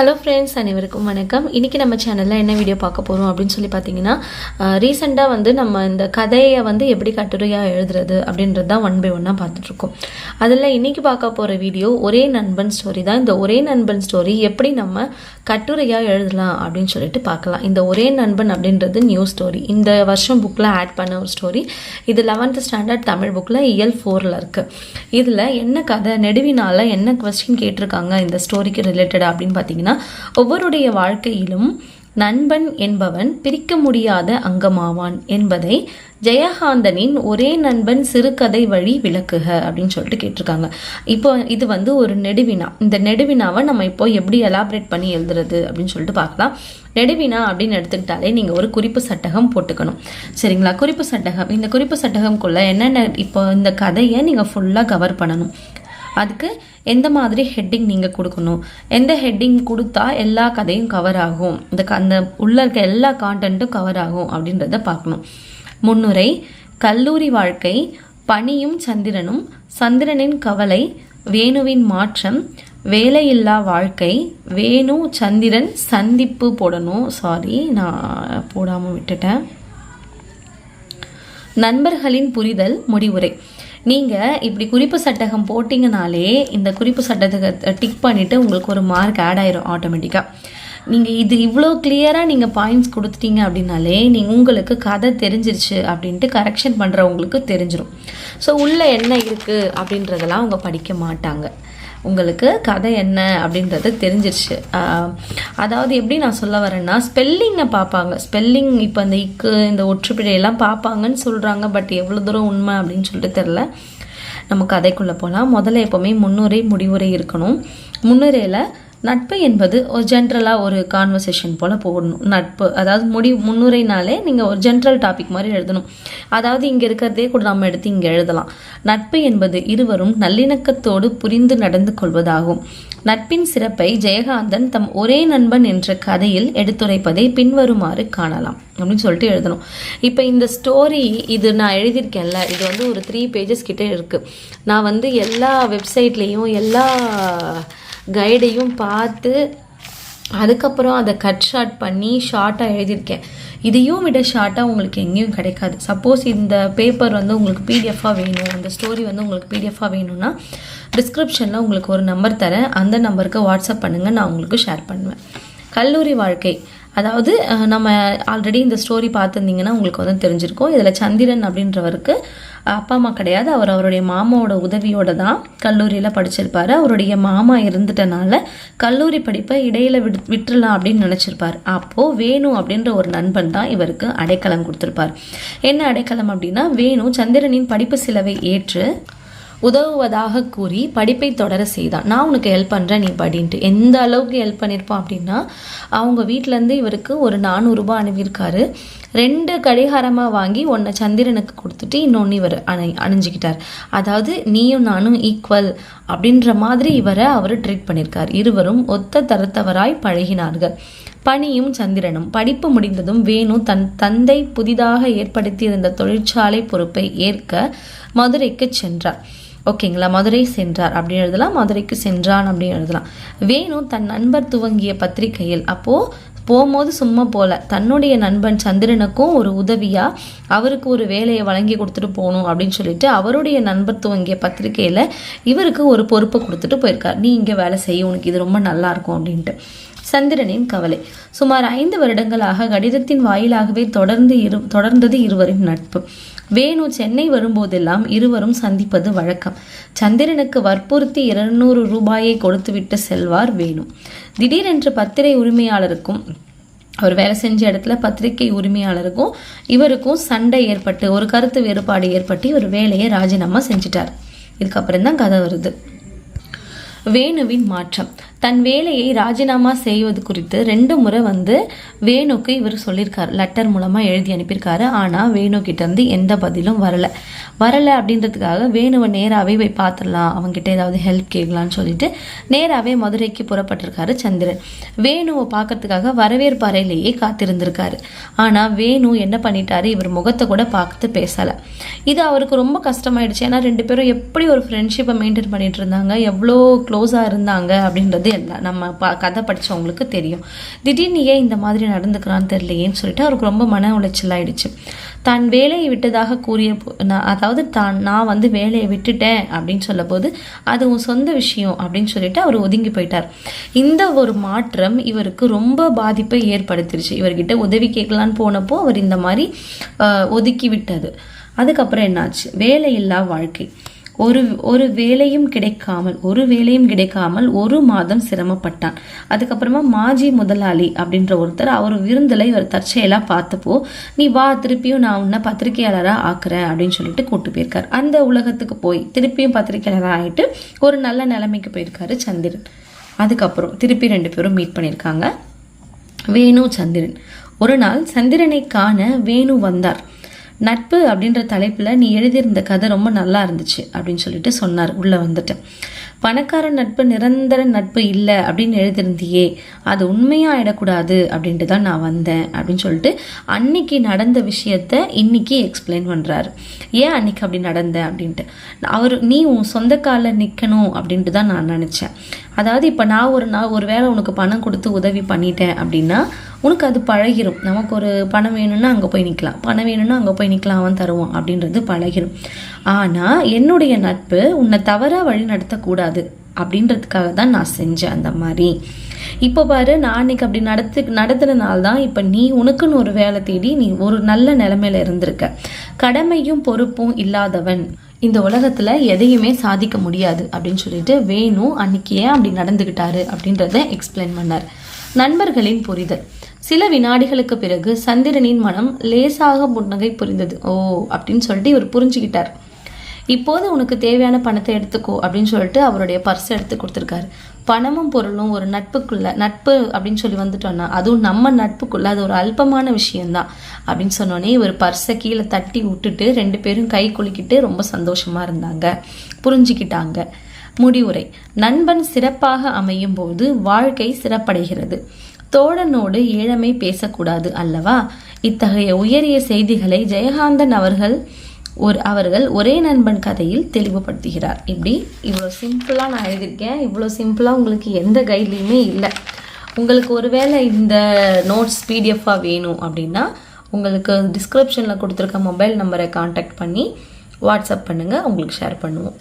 Hello friends அனைவருக்கும் வணக்கம். இன்றைக்கி நம்ம சேனலில் என்ன வீடியோ பார்க்க போகிறோம் அப்படின்னு சொல்லி பார்த்தீங்கன்னா ரீசெண்டாக வந்து நம்ம இந்த கதையை வந்து எப்படி கட்டுரையாக எழுதுறது அப்படின்றது தான் ஒன் பை ஒன்னாக பார்த்துட்ருக்கோம். அதில் இன்றைக்கி பார்க்க போகிற வீடியோ ஒரே நண்பன் ஸ்டோரி தான். இந்த ஒரே நண்பன் ஸ்டோரி எப்படி நம்ம கட்டுரையாக எழுதலாம் அப்படின்னு சொல்லிட்டு பார்க்கலாம். இந்த ஒரே நண்பன் அப்படின்றது நியூ ஸ்டோரி இந்த வருஷம் புக்கில் ஆட் பண்ண ஒரு ஸ்டோரி இது லெவன்த் ஸ்டாண்டர்ட் தமிழ் புக்கில் இயல் ஃபோரில் இருக்குது இதில் என்ன கதை நெடுவினால் என்ன கொஸ்டின் கேட்டிருக்காங்க இந்த ஸ்டோரிக்கு ரிலேட்டடாக அப்படின்னு பார்த்தீங்கன்னா ஒவ்வொருடைய வாழ்க்கையிலும் நண்பன் என்பவன் பிரிக்க முடியாத அங்கமாவான் என்பதை ஜெயகாந்தனின் ஒரே நண்பன் சிறுகதை வழி விளக்குக அப்படின்னு சொல்லிட்டு கேட்டிருக்காங்க. இப்போ இது வந்து ஒரு நெடுவினா. இந்த நெடுவினாவை நம்ம இப்போ எப்படி எலாபரேட் பண்ணி எழுதுறது அப்படின்னு சொல்லிட்டு பார்க்கலாம். நெடுவினா அப்படின்னு எடுத்துக்கிட்டாலே நீங்கள் ஒரு குறிப்பு சட்டகம் போட்டுக்கணும். சரிங்களா? குறிப்பு சட்டகம். இந்த குறிப்பு சட்டகம்குள்ளே என்னென்ன இப்போ இந்த கதையை நீங்கள் ஃபுல்லாக கவர் பண்ணணும். அதுக்கு எந்த மாதிரி ஹெட்டிங் நீங்கள் கொடுக்கணும்? எந்த ஹெட்டிங் கொடுத்தா எல்லா கதையும் கவர் ஆகும்? இந்த க அந்த உள்ளே இருக்க எல்லா கான்டென்ட்டும் கவர் ஆகும் அப்படின்றத பார்க்கணும். முன்னுரை கல்லூரி வாழ்க்கை பனியும் சந்திரனும் சந்திரனின் கவலை வேணுவின் மாற்றம் வேலையில்லா வாழ்க்கை வேணு சந்திரன் சந்திப்பு போடணும். சாரி நான் போடாமல் விட்டுட்டேன். நண்பர்களின் புரிதல் முடிவுரை. நீங்கள் இப்படி குறிப்பு சட்டகம் போட்டிங்கனாலே இந்த குறிப்பு சட்டத்தை டிக் பண்ணிவிட்டு உங்களுக்கு ஒரு மார்க் ஆட் ஆயிரும் ஆட்டோமேட்டிக்காக நீங்கள் இது இவ்வளோ கிளியராக நீங்கள் பாயிண்ட்ஸ் கொடுத்துட்டீங்க அப்படின்னாலே நீங்கள் உங்களுக்கு கதை தெரிஞ்சிருச்சு அப்படின்ட்டு கரெக்ஷன் பண்ணுறவங்களுக்கு தெரிஞ்சிடும் ஸோ உள்ளே என்ன இருக்குது அப்படின்றதெல்லாம் அவங்க படிக்க மாட்டாங்க. உங்களுக்கு கதை என்ன அப்படின்றது தெரிஞ்சிருச்சு. அதாவது எப்படி நான் சொல்ல வரேன்னா ஸ்பெல்லிங்கை பார்ப்பாங்க. ஸ்பெல்லிங் இப்போ இந்த இக்கு இந்த ஒற்றுப்பிழையெல்லாம் பார்ப்பாங்கன்னு சொல்கிறாங்க பட் எவ்வளோ தூரம் உண்மை அப்படின்னு சொல்லிட்டு தெரில நம்ம கதைக்குள்ளே போகலாம் முதல்ல எப்போவுமே முன்னுரை முடிவுரை இருக்கணும். முன்னுரையில் நட்பு என்பது ஒரு ஜென்ரலாக ஒரு கான்வர்சேஷன் போல் போடணும் நட்பு அதாவது முடி முன்னுரைனாலே நீங்கள் ஒரு ஜென்ரல் டாபிக் மாதிரி எழுதணும். அதாவது இங்கே இருக்கிறதே கூட நம்ம எடுத்து இங்கே எழுதலாம். நட்பு என்பது இருவரும் நல்லிணக்கத்தோடு புரிந்து நடந்து கொள்வதாகும். நட்பின் சிறப்பை ஜெயகாந்தன் தம் ஒரே நண்பன் என்ற கதையில் எடுத்துரைப்பதை பின்வருமாறு காணலாம் அப்படின்னு சொல்லிட்டு எழுதணும். இப்போ இந்த ஸ்டோரி இது நான் எழுதியிருக்கேன்ல இது வந்து ஒரு த்ரீ பேஜஸ் கிட்டே இருக்குது நான் வந்து எல்லா வெப்சைட்லேயும் எல்லா கைடையும் பார்த்து அதுக்கப்புறம் அதை கட் ஷார்ட் பண்ணி ஷார்ட்டாக எழுதியிருக்கேன். இதையும் விட ஷார்ட்டாக உங்களுக்கு எங்கேயும் கிடைக்காது. சப்போஸ் இந்த பேப்பர் வந்து உங்களுக்கு பிடிஎஃபாக வேணும் அந்த ஸ்டோரி வந்து உங்களுக்கு பிடிஎஃபாக வேணும்னா டிஸ்கிரிப்ஷனில் உங்களுக்கு ஒரு நம்பர் தரேன். அந்த நம்பருக்கு வாட்ஸ்அப் பண்ணுங்கள் நான் உங்களுக்கு ஷேர் பண்ணுவேன். கல்லூரி வாழ்க்கை. அதாவது நம்ம ஆல்ரெடி இந்த ஸ்டோரி பார்த்துருந்தீங்கன்னா உங்களுக்கு வந்து தெரிஞ்சிருக்கும். இதில் சந்திரன் அப்படின்றவருக்கு அப்பா அம்மா கிடையாது. அவர் அவருடைய மாமாவோட உதவியோட தான் கல்லூரியில் படிச்சிருப்பார். அவருடைய மாமா இருந்துட்டனால கல்லூரி படிப்பை இடையில விட் விட்டுறலாம் அப்படின்னு நினச்சிருப்பார். அப்போது வேணு அப்படின்ற ஒரு நண்பன் தான் இவருக்கு அடைக்கலம் கொடுத்துருப்பார். என்ன அடைக்கலம் அப்படின்னா வேணு சந்திரனின் படிப்பு செலவை ஏற்று உதவுவதாக கூறி படிப்பை தொடர செய்தான் நான் உனக்கு ஹெல்ப் பண்ணுறேன் நீ படின்ட்டு. எந்த அளவுக்கு ஹெல்ப் பண்ணியிருப்பான் அப்படின்னா அவங்க வீட்டிலேருந்து இவருக்கு ஒரு நானூறுரூபா அனுப்பியிருக்காரு. ரெண்டு கடிகாரமாக வாங்கி ஒன்றை சந்திரனுக்கு கொடுத்துட்டு இன்னொன்று இவர் அணி அணிஞ்சிக்கிட்டார். அதாவது நீயும் நானும் ஈக்குவல் அப்படின்ற மாதிரி இவரை அவர் ட்ரீட் பண்ணியிருக்கார் இருவரும் ஒத்த தரத்தவராய் பழகினார்கள். பனியும் சந்திரனும் படிப்பு முடிந்ததும் வேணு தன் தந்தை புதிதாக ஏற்படுத்தியிருந்த தொழிற்சாலை பொறுப்பை ஏற்க மதுரைக்கு சென்றார். ஓகேங்களா? மதுரை சென்றார் அப்படின்னு எழுதலாம். மதுரைக்கு சென்றான் அப்படின்னு எழுதலாம். வேணு தன் நண்பர் துவங்கிய பத்திரிகையில் அப்போது போகும்போது சும்மா போல தன்னுடைய நண்பன் சந்திரனுக்கும் ஒரு உதவியாக அவருக்கு ஒரு வேலையை வழங்கி கொடுத்துட்டு போகணும் அப்படின்னு சொல்லிட்டு அவருடைய நண்பர் துவங்கிய பத்திரிகையில் இவருக்கு ஒரு பொறுப்பை கொடுத்துட்டு போயிருக்கார். நீ இங்கே வேலை செய்ய உனக்கு இது ரொம்ப நல்லாயிருக்கும் அப்படின்ட்டு. சந்திரனின் கவலை. சுமார் ஐந்து வருடங்களாக கடிதத்தின் வாயிலாகவே தொடர்ந்து இரு தொடர்ந்தது இருவரின் நட்பு. வேணு சென்னை வரும்போதெல்லாம் இருவரும் சந்திப்பது வழக்கம். சந்திரனுக்கு வற்புறுத்தி இருநூறு ரூபாயை கொடுத்துவிட்டு செல்வார் வேணு. திடீரென்று பத்திரை உரிமையாளருக்கும் அவர் வேலை செஞ்ச இடத்துல பத்திரிகை உரிமையாளருக்கும் இவருக்கும் சண்டை ஏற்பட்டு ஒரு கருத்து வேறுபாடு ஏற்பட்டு இவர் வேலையை ராஜினாமா செஞ்சிட்டார். இதுக்கப்புறம் தான் கதை வருது. வேணுவின் மாற்றம். தன் வேலையை ராஜினாமா செய்வது குறித்து ரெண்டு முறை வந்து வேணுக்கு இவர் சொல்லியிருக்காரு லெட்டர் மூலமாக எழுதி அனுப்பியிருக்காரு. ஆனால் வேணு கிட்டேருந்து எந்த பதிலும் வரலை. வரலை அப்படின்றதுக்காக வேணுவை நேராகவே போய் பார்த்துடலாம். அவங்ககிட்ட ஏதாவது ஹெல்ப் கேட்கலான்னு சொல்லிட்டு நேராகவே மதுரைக்கு புறப்பட்டிருக்காரு சந்திரன். வேணுவை பார்க்கறதுக்காக வரவேற்பு அறையிலேயே காத்திருந்திருக்காரு. ஆனால் வேணு என்ன பண்ணிட்டாரு? இவர் முகத்தை கூட பார்த்து பேசலை. இது அவருக்கு ரொம்ப கஷ்டமாயிடுச்சு. ஏன்னா ரெண்டு பேரும் எப்படி ஒரு ஃப்ரெண்ட்ஷிப்பை மெயின்டைன் பண்ணிட்டு இருந்தாங்க? எவ்வளோ க்ளோஸாக இருந்தாங்க அப்படின்றது எல்லாம் நம்ம ப கதை படித்தவங்களுக்கு தெரியும். திடீர்னு ஏன் இந்த மாதிரி நடந்துக்கிறான்னு தெரியலையேன்னு சொல்லிட்டு அவருக்கு ரொம்ப மன உளைச்சல் ஆயிடுச்சு. தான் வேலையை விட்டதாக கூறிய போ- நான் அதாவது தான் நான் வந்து வேலையை விட்டுட்டேன் அப்படின்னு சொல்லும்போது அது உன் சொந்த விஷயம் அப்படின்னு சொல்லிட்டு அவர் ஒதுங்கி போயிட்டார். இந்த ஒரு மாற்றம் இவருக்கு ரொம்ப பாதிப்பை ஏற்படுத்திருச்சு. இவர்கிட்ட உதவி கேட்கலான்னு போனப்போ அவர் இந்த மாதிரி ஒதுக்கி விட்டது. அதுக்கப்புறம் என்னாச்சு? வேலையில்லா வாழ்க்கை. ஒரு ஒரு வேலையும் கிடைக்காமல் ஒரு வேலையும் கிடைக்காமல் ஒரு மாதம் சிரமப்பட்டான். அதுக்கப்புறமா மாஜி முதலாளி அப்படின்ற ஒருத்தர் அவர் விருந்தில் இவர் தற்செயலாக பார்த்தப்போ நீ வா திருப்பியும் நான் உன்னை பத்திரிகையாளராக ஆக்குறேன் அப்படின்னு சொல்லிட்டு கூட்டு போயிருக்கார். அந்த உலகத்துக்கு போய் திருப்பியும் பத்திரிகையாளராக ஆகிட்டு ஒரு நல்ல நிலைமைக்கு போயிருக்காரு சந்திரன். அதுக்கப்புறம் திருப்பி ரெண்டு பேரும் மீட் பண்ணியிருக்காங்க. வேணு சந்திரன். ஒரு நாள் சந்திரனை காண வேணு வந்தார். நட்பு அப்படின்ற தலைப்பில் நீ எழுதியிருந்த கதை ரொம்ப நல்லா இருந்துச்சு அப்படின்னு சொல்லிட்டு சொன்னார் உள்ளே வந்துட்டு. பணக்கார நட்பு நிரந்தர நட்பு இல்லை அப்படின்னு எழுதியிருந்தியே அது உண்மையாக ஆகிடக்கூடாது அப்படின்ட்டு தான் நான் வந்தேன் அப்படின்னு சொல்லிட்டு அன்னைக்கு நடந்த விஷயத்த இன்னைக்கு எக்ஸ்பிளைன் பண்ணுறாரு ஏன் அன்னைக்கு அப்படி நடந்த? அப்படின்ட்டு. அவர் நீ உன் சொந்த காலில் நிற்கணும் அப்படின்ட்டு தான் நான் நினச்சேன். அதாவது இப்போ நான் ஒரு நாள் ஒரு வேளை உனக்கு பணம் கொடுத்து உதவி பண்ணிட்டேன் அப்படின்னா உனக்கு அது பழகிரும். நமக்கு ஒரு பணம் வேணும்னா அங்கே போய் நிற்கலாம் பணம் வேணும்னா அங்கே போய் நிற்கலாம் அவன் தருவான் அப்படின்றது பழகிரும். ஆனால் என்னுடைய நட்பு உன்னை தவறாக வழி நடத்தக்கூடாது அப்படின்றதுக்காக தான் நான் செஞ்சேன் அந்த மாதிரி. இப்போ பாரு நான் அன்னைக்கு அப்படி நடத்து நடத்துனனால தான் இப்போ நீ உனக்குன்னு ஒரு வேலை தேடி நீ ஒரு நல்ல நிலைமையில இருந்திருக்க. கடமையும் பொறுப்பும் இல்லாதவன். இந்த உலகத்தில் எதையுமே சாதிக்க முடியாது அப்படின்னு சொல்லிட்டு வேணு அன்னைக்கு ஏன் அப்படி நடந்துக்கிட்டாரு அப்படின்றத எக்ஸ்பிளைன் பண்ணார். நண்பர்களின் புரிதல். சில வினாடிகளுக்கு பிறகு சந்திரனின் மனம் லேசாக புன்னகை புரிந்தது. ஓ அப்படின்னு சொல்லிட்டு இவர் புரிஞ்சுக்கிட்டார். இப்போது உனக்கு தேவையான பணத்தை எடுத்துக்கோ அப்படின்னு சொல்லிட்டு அவருடைய பர்ஸ் எடுத்து கொடுத்துருக்காரு. பணமும் பொருளும் ஒரு நட்புக்குள்ள நட்பு அப்படின்னு சொல்லி வந்துட்டோம்னா அதுவும் நம்ம நட்புக்குள்ள அது ஒரு அல்பமான விஷயம்தான் அப்படின்னு சொன்னோடனே இவர் பர்ஸை கீழே தட்டி விட்டுட்டு ரெண்டு பேரும் கை குலுக்கிட்டு ரொம்ப சந்தோஷமா இருந்தாங்க. புரிஞ்சுக்கிட்டாங்க. முடிவுரை. நண்பன் சிறப்பாக அமையும் போது வாழ்க்கை சிறப்படைகிறது. தோழனோடு ஏழமை பேசக்கூடாது அல்லவா? இத்தகைய உயரிய செய்திகளை ஜெயகாந்தன் அவர்கள் ஒரு அவர்கள் ஒரே நண்பன் கதையில் தெளிவுபடுத்துகிறார். இப்படி இவ்வளோ சிம்பிளாக நான் எழுதியிருக்கேன். இவ்வளோ சிம்பிளாக உங்களுக்கு எந்த கைட்லேயுமே இல்லை. உங்களுக்கு ஒருவேளை இந்த நோட்ஸ் பிடிஎஃபாக வேணும் அப்படின்னா உங்களுக்கு டிஸ்கிரிப்ஷனில் கொடுத்துருக்க மொபைல் நம்பரை காண்டாக்ட் பண்ணி வாட்ஸ்அப் பண்ணுங்கள் உங்களுக்கு ஷேர் பண்ணுவோம்.